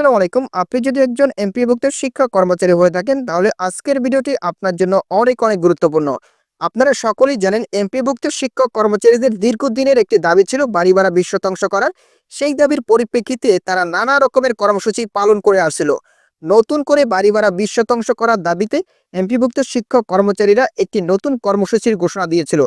আসসালামু আলাইকুম। আপনি যদি একজন এমপিভুক্ত শিক্ষক কর্মচারী হয়ে থাকেন, তাহলে আজকের ভিডিওটি আপনার জন্য অনেক অনেক গুরুত্বপূর্ণ। আপনারা সকলেই জানেন, এমপিভুক্ত শিক্ষক কর্মচারীদের দীর্ঘদিনের একটি দাবি ছিল বাড়ি ভাড়া বিশ শতাংশ করার। সেই দাবির পরিপ্রেক্ষিতে তারা নানা রকমের কর্মসূচি পালন করে আসছিল। নতুন করে বাড়ি ভাড়া বিশ শতাংশ করার দাবিতে এমপিভুক্ত শিক্ষক কর্মচারীরা একটি নতুন কর্মসূচির ঘোষণা দিয়েছিল।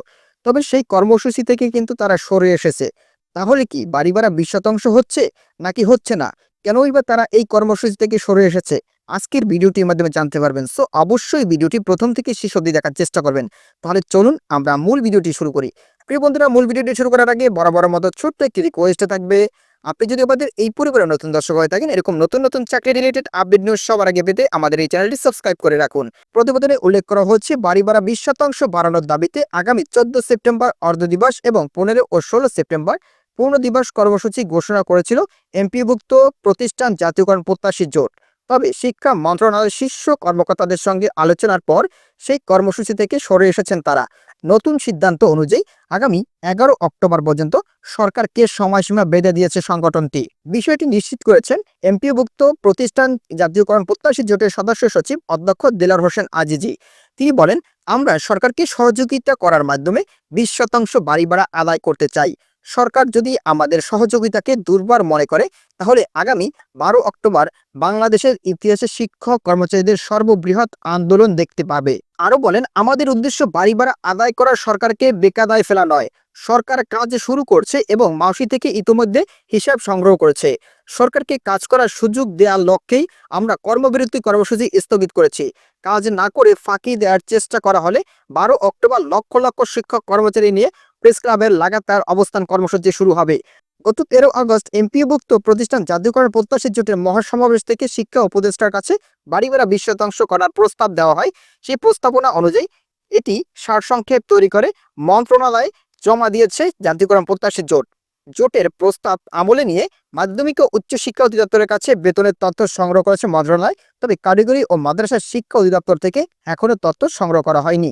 তবে সেই কর্মসূচি থেকে কিন্তু তারা সরে এসেছে। তাহলে কি বাড়ি ভাড়া বিশ শতাংশ হচ্ছে নাকি হচ্ছে না? কেনই বা তারা এই কর্মসূচি থেকে সরে এসেছে? আজকের ভিডিওটির মাধ্যমে জানতে পারবেন। সো, অবশ্যই ভিডিওটি প্রথম থেকে শেষ অবধি দেখার চেষ্টা করবেন। তাহলে চলুন আমরা মূল ভিডিওটি শুরু করি। প্রিয় বন্ধুরা, মূল ভিডিওটি শুরু করার আগে বরাবর মতো ছোট্ট একটি রিকোয়েস্টে থাকবে, আপনি যদি আমাদের এই পরিবারের নতুন দর্শক হয়ে থাকেন, এরকম নতুন নতুন চাকরি রিলেটেড আপডেট নিউজ সবার আগে পেতে আমাদের এই চ্যানেলটি সাবস্ক্রাইব করে রাখুন। প্রতিবেদনে উল্লেখ করা হচ্ছে, বাড়ি ভাড়া বিশ শতাংশ বাড়ানোর দাবিতে আগামী চোদ্দ সেপ্টেম্বর অর্ধ দিবস এবং পনেরো ও ষোলো সেপ্টেম্বর পূর্ণ দিবস কর্মসূচি ঘোষণা করেছিল এমপিভুক্ত প্রতিষ্ঠান জাতীয়করণ প্রত্যাশী জোট। তবে শিক্ষা মন্ত্রণালয়ের শীর্ষ কর্মকর্তাদের সঙ্গে আলোচনার পর সেই কর্মসূচি থেকে সরে এসেছেন তারা। নতুন সিদ্ধান্ত অনুযায়ী আগামী এগারো অক্টোবর পর্যন্ত সরকারকে সময়সীমা বেঁধে দিয়েছে সংগঠনটি? বিষয়টি নিশ্চিত করেছেন এমপিভুক্ত প্রতিষ্ঠান জাতীয়করণ প্রত্যাশী জোটের সদস্য সচিব অধ্যক্ষ দিলার হোসেন আজিজি। তিনি বলেন, আমরা সরকারকে সহযোগিতা করার মাধ্যমে বিশ শতাংশ বাড়ি ভাড়া আদায় করতে চাই। সরকার যদি আমাদের সহযোগিতাকে দুর্বার মনে করে, তাহলে আগামী বারো অক্টোবর বাংলাদেশের ইতিহাসে শিক্ষক কর্মচারীদের সর্ববৃহৎ আন্দোলন দেখতে পাবে। আরও বলেন, আমাদের উদ্দেশ্য বাড়ি ভাড়া আদায় করা সরকারকে বেকাদায় ফেলা নয়। সরকার কাজ শুরু করছে এবং মাসি থেকে ইতিমধ্যে হিসাব সংগ্রহ করেছে। সরকারকে কাজ করার সুযোগ দেওয়ার লক্ষ্যেই আমরা কর্মবিরতি কর্মসূচি স্থগিত করেছি। কাজ না করে ফাঁকি দেওয়ার চেষ্টা করা হলে বারো অক্টোবর লক্ষ লক্ষ শিক্ষক কর্মচারী নিয়ে প্রেস ক্লাবের লাগাতার অবস্থান কর্মসূচি শুরু হবে। গত তেরো আগস্ট এমপিভুক্ত প্রতিষ্ঠান জাতীয়করণ প্রত্যাশী জোটের মহাসমাবেশ থেকে শিক্ষা উপদেষ্টার কাছে বাড়ি ভাড়া বিশ শতাংশ করার প্রস্তাব দেওয়া হয়। সেই প্রস্তাবনা অনুযায়ী এটি সারসংক্ষেপ তৈরি করে মন্ত্রণালয়ে জমা দিয়েছে জাতীয়করণ প্রত্যাশী জোট। জোটের প্রস্তাব আমলে নিয়ে মাধ্যমিক ও উচ্চ শিক্ষা অধিদপ্তরের কাছে বেতনের তথ্য সংগ্রহ করেছে মন্ত্রণালয়, তবে কারিগরি ও মাদ্রাসা শিক্ষা অধিদপ্তর থেকে এখনও তথ্য সংগ্রহ করা হয়নি।